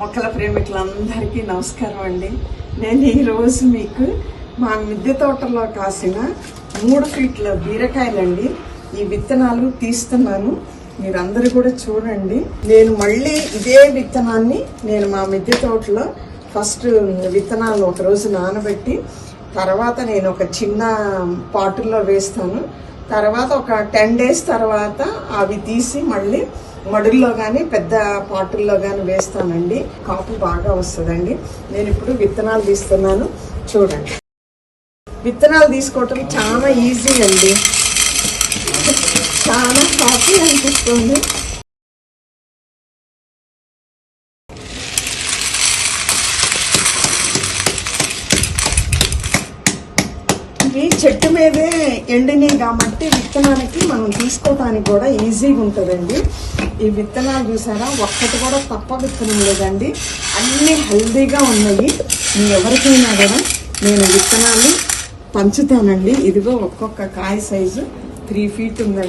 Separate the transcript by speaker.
Speaker 1: మొక్కల ప్రేమికులందరికీ నమస్కారం అండి. నేను ఈరోజు మీకు మా మిద్దె తోటలో కాసిన మూడు ఫీట్ల బీరకాయలండి. ఈ విత్తనాలు తీస్తున్నాను. మీరందరూ కూడా చూడండి. నేను మళ్ళీ ఇదే విత్తనాన్ని నేను మా మిద్దె తోటలో ఫస్ట్ విత్తనాలు ఒక రోజు నానబెట్టి తర్వాత నేను ఒక చిన్న పాటుల్లో వేస్తాను. తర్వాత ఒక టెన్ డేస్ తర్వాత అవి తీసి మళ్ళీ మడుల్లో కానీ పెద్ద పాటుల్లో కానీ వేస్తానండి. కాపు బాగా వస్తుందండి. నేను ఇప్పుడు విత్తనాలు తీస్తున్నాను. చూడండి. విత్తనాలు తీసుకోవటం చాలా ఈజీ అండి. చాలా హ్యాపీ అనిపిస్తుంది. ఇవి చెట్టు మీదే ఎండినాయి కాబట్టి విత్తనానికి మనం తీసుకోవడానికి కూడా ఈజీగా ఉంటుందండి. ఈ విత్తనాలు చూసారా? ఒక్కటి కూడా తప్ప విత్తనం లేదండి. అన్నీ హెల్దీగా ఉన్నాయి. మీ ఎవరికైనా కూడా నేను విత్తనాలు పంచుతానండి. ఇదిగో ఒక్కొక్క కాయ సైజు త్రీ ఫీట్ ఉందండి.